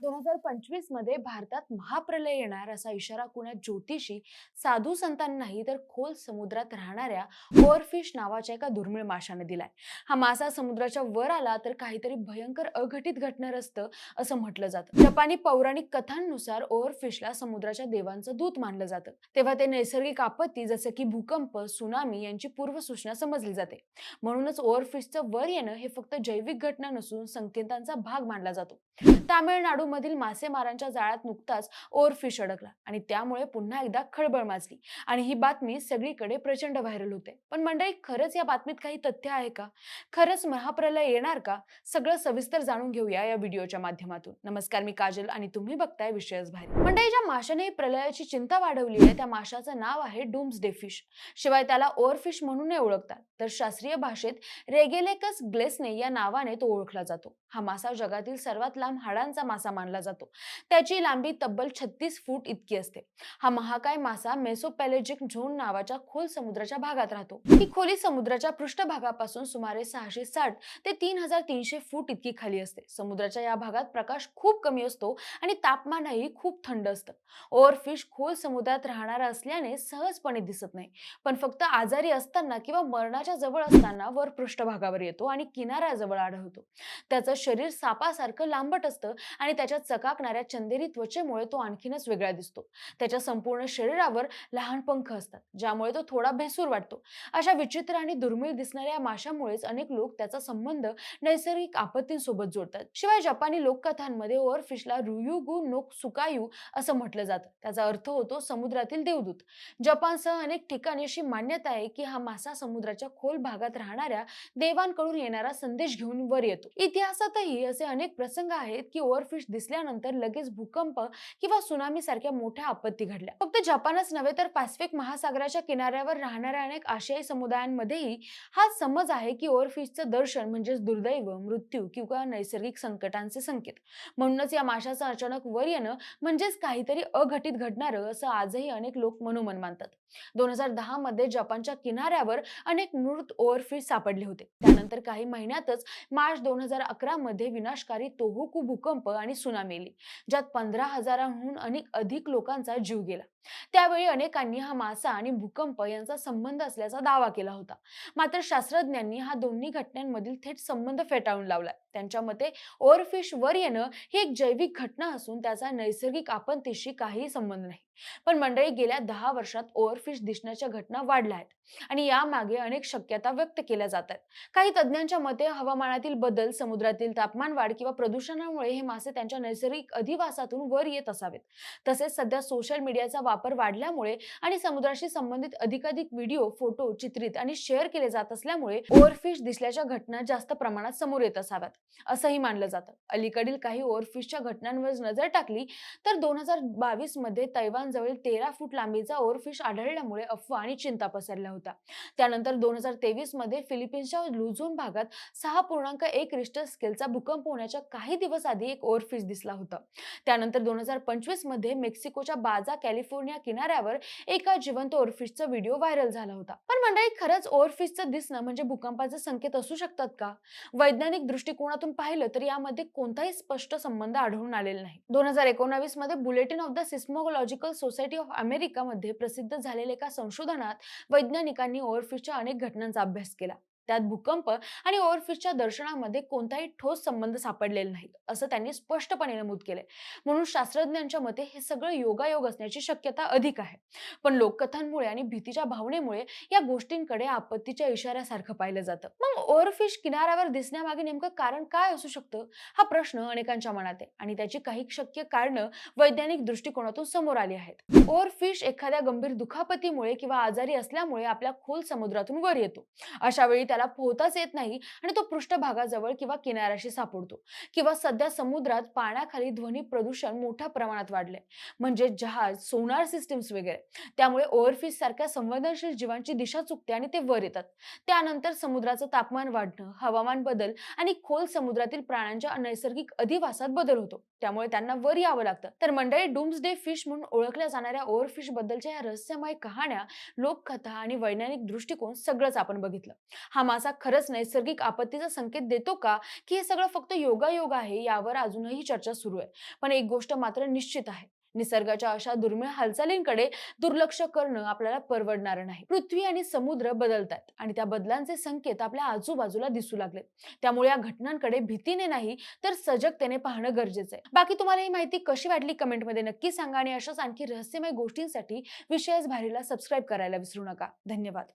दोन हजार पंचवीसमध्ये भारतात महाप्रलय येणार असा इशारा कुण्या ज्योतिषी साधू संतांनाही तर खोल समुद्रात राहणाऱ्या ओअरफिश नावाच्या एका दुर्मिळ माशाने दिलाय. हा मासा समुद्राच्या वर आला तर काहीतरी भयंकर अघटित घटणार असतं असं म्हटलं जातं. जपानी पौराणिक कथांनुसार ओअरफिशला समुद्राच्या देवांचं दूत मानलं जातं. तेव्हा ते नैसर्गिक आपत्ती जसं की भूकंप सुनामी यांची पूर्वसूचना समजली जाते. म्हणूनच ओव्हरफिशचं वर येणं हे फक्त जैविक घटना नसून संकेतांचा भाग मानला जातो. तामिळनाडू मधील मासेमारांच्या जाळ्यात नुकताच ओरफिश अडकला आणि त्यामुळे पुन्हा एकदा खळबळ माजली. आणि ही बातमी सगळीकडे प्रचंड व्हायरल होते. पण मंडळी खरंच या बातमीत काही तथ्य आहे का? खरंच महाप्रलय येणार का? सगळं सविस्तर जाणून घेऊया या व्हिडिओच्या माध्यमातून. नमस्कार मी काजल आणि तुम्ही बघताय विषयच बाहेर. मंडळी ज्या माशाने प्रलयाची चिंता वाढवली आहे त्या माशाचं नाव आहे डूम्स फिश. शिवाय त्याला ओव्हरफिश म्हणूनही ओळखतात. तर शास्त्रीय भाषेत रेगेलेकस ग्लेसने या नावाने तो ओळखला जातो. हा मासा जगातील सर्वात लांब हाडांचा मासा मानला जातो. त्याची लांबी तब्बल छत्तीस फूट इतकी असते. हा महाकाय मासा मेसोपॅलेजिक झोन नावाच्या खोल समुद्राच्या भागात राहतो. ही खोली समुद्राच्या पृष्ठभागापासून सुमारे सहाशे साठ ते तीन हजार तीनशे फूट इतकी खाली असते. समुद्राच्या या भागात प्रकाश खूप कमी असतो आणि तापमानही खूप थंड असतं. ओव्हरफिश खोल समुद्रात राहणारा असल्याने सहजपणे दिसत नाही. पण फक्त आजारी असताना किंवा मरणाच्या जवळ असताना वर पृष्ठभागावर येतो आणि किनाऱ्याजवळ आढळतो. त्याचं शरीर सापासारखं लांबट असतं आणि त्याच्या चकाकणाऱ्या चंदेरी त्वचेमुळे तो आणखीनच वेगळा दिसतो. त्याच्या संपूर्ण शरीरावर लहान पंख असतात ज्यामुळे तो थोडा भेसूर वाटतो. अशा विचित्र आणि दुर्मिळ दिसणाऱ्या माशामुळेच अनेक लोक त्याचा संबंध नैसर्गिक आपत्तींसोबत जोडतात. शिवाय जपानी लोककथांमध्ये ओव्हरफिशला रुयुगु नोक सुकायू असं म्हटलं जातं. त्याचा अर्थ होतो समुद्रातील देवदूत. जपानसह अनेक ठिकाणी अशी मान्यता आहे की हा मासा समुद्राच्या खोल भागात राहणाऱ्या देवांकडून येणारा संदेश घेऊन वर येतो. भारतातही असे अनेक प्रसंग आहेत की ओव्हरफिश दिसल्यानंतर लगेच भूकंप किंवा सुनामी सारख्या मोठ्या आपत्ती घडल्या. फक्त जपानच नव्हे तर पॅसिफिक महासागराच्या किनाऱ्यावर राहणाऱ्या अनेक आशियाई समुदायांमध्येही हा समज आहे की ओव्हरफिशचं दर्शन म्हणजेच दुर्दैव मृत्यू किंवा नैसर्गिक संकटांचे संकेत. म्हणूनच या माशाचं अचानक वर येणं म्हणजेच काहीतरी अघटित घडणारं असं आजही अनेक लोक मनोमन मानतात. दोन हजार दहा मध्ये जपानच्या किनाऱ्यावर अनेक मृत ओव्हरफिश सापडले होते. त्यानंतर काही महिन्यातच मार्च दोन हजार अकरा मध्ये विनाशकारी तोहोकू भूकंप आणि सुनामी आली ज्यात पंधरा हजारांहून अनेक अधिक लोकांचा जीव गेला. त्यावेळी अनेकांनी हा मासा आणि भूकंप यांचा संबंध असल्याचा दावा केला होता. मात्र शास्त्रज्ञांनी हा दोन्ही घटनांमधील थेट संबंध फेटाळून लावला त्यांच्या मते ओरफिश वर येणं ही एक जैविक घटना असून त्याचा नैसर्गिक आपत्तीशी काहीही संबंध नाही. पण मंडळी गेल्या दहा वर्षात ओव्हरफिश दिसण्याच्या घटना वाढल्या आहेत आणि यामागे अनेक शक्यता व्यक्त केल्या जातात काही तज्ज्ञांच्या मते हवामानातील बदल समुद्रातील तापमान वाढ किंवा प्रदूषणामुळे हे मासे त्यांच्या नैसर्गिक अधिवासातून वर येत असावेत. तसेच सध्या सोशल मीडियाचा वापर वाढल्यामुळे आणि समुद्राशी संबंधित अधिकाधिक व्हिडिओ फोटो चित्रित आणि शेअर केले जात असल्यामुळे ओव्हरफिश दिसल्याच्या घटना जास्त प्रमाणात समोर येत असाव्यात असंही मानलं जातं. अलीकडील काही ओव्हरफिशच्या घटनांवर नजर टाकली तर दोन हजार बावीसमध्ये तैवानजवळ तेरा फूट लांबीचा ओव्हरफिश आढळल्यामुळे अफवा आणि चिंता पसरल्या होत्या. त्यानंतर दोन हजार तेवीसमध्ये फिलिपिन्सच्या लुझोन भागात सहा पूर्णांक एक रिस्टर स्केलचा भूकंप होण्याच्या काही दिवस आधी एक ओव्हरफिश दिसला होता. त्यानंतर दोन हजार पंचवीसमध्ये मेक्सिकोच्या बाजा कॅलिफोर्निया किनाऱ्यावर एका जिवंत ओव्हरफिशचा व्हिडिओ व्हायरल झाला होता. पण मंडळी खरंच ओव्हरफिशचं दिसणं म्हणजे भूकंपाचे संकेत असू शकतात का? वैज्ञानिक दृष्टिकोनातून पाहिलं तर यामध्ये कोणताही स्पष्ट संबंध आढळून आलेला नाही. दोन हजार एकोणावीसमध्ये bulletin of the seismological society of America मध्ये प्रसिद्ध झालेल्या एका संशोधनात वैज्ञानिकांनी ओव्हरफिशच्या अनेक घटनांचा अभ्यास केला. त्यात भूकंप आणि ओव्हरफिशच्या दर्शनामध्ये कोणताही ठोस संबंध सापडलेला नाही असं त्यांनी स्पष्टपणे नमूद केले म्हणून शास्त्रज्ञांच्या मते हे सगळं योगायोग असण्याची शक्यता अधिक आहे. पण लोककथांमुळे आणि भीतीच्या भावनेमुळे या गोष्टींकडे आपत्तीच्या इशाऱ्यासारखं पाहिलं जातं. मग ओव्हरफिश किनाऱ्यावर दिसण्यामागे नेमकं कारण काय असू शकतं? हा प्रश्न अनेकांच्या मनात आहे आणि त्याची काही शक्य कारणं वैज्ञानिक दृष्टिकोनातून समोर आली आहेत. ओव्हरफिश एखाद्या गंभीर दुखापतीमुळे किंवा आजारी असल्यामुळे आपल्या खोल समुद्रातून वर येतो. अशा वेळी त्याला पोहताच येत नाही आणि तो पृष्ठभागाजवळ किंवा किनाऱ्याशी सापडतो. किंवा सध्या समुद्रात पाण्याखाली ध्वनी प्रदूषण मोठ्या प्रमाणात वाढले म्हणजे जहाज सोनार सिस्टीम्स वगैरे. त्यामुळे ओव्हरफिश सारख्या संवेदनशील जीवांची दिशा चुकते आणि ते वर येतात. त्यानंतर समुद्राचं तापमान वाढणं हवामान बदल आणि खोल समुद्रातील प्राण्यांच्या नैसर्गिक अधिवासात बदल होतो. त्यामुळे त्यांना वर यावं लागतं. तर मंडळी डूम्स डे फिश म्हणून ओळखल्या जाणाऱ्या ओव्हरफिश बद्दलच्या या रहस्यमय कहाण्या लोककथा आणि वैज्ञानिक दृष्टिकोन सगळंच आपण बघितलं. हा मासा खरंच नैसर्गिक आपत्तीचा संकेत देतो का? की हे सगळं फक्त योगायोग आहे यावर अजूनही चर्चा सुरू आहे. पण एक गोष्ट मात्र निश्चित आहे. निसर्गाच्या अशा दुर्मिळ हालचालींकडे दुर्लक्ष करणं आपल्याला परवडणार नाही. पृथ्वी आणि समुद्र बदलतात आणि त्या बदलांचे संकेत आपल्या आजूबाजूला दिसू लागले त्यामुळे या घटनांकडे भीतीने नाही तर सजगतेने पाहणं गरजेचं आहे. बाकी तुम्हाला ही माहिती कशी वाटली कमेंटमध्ये नक्की सांगा आणि अशाच आणखी रहस्यमय गोष्टींसाठी विषयच भारीला सबस्क्राईब करायला विसरू नका. धन्यवाद.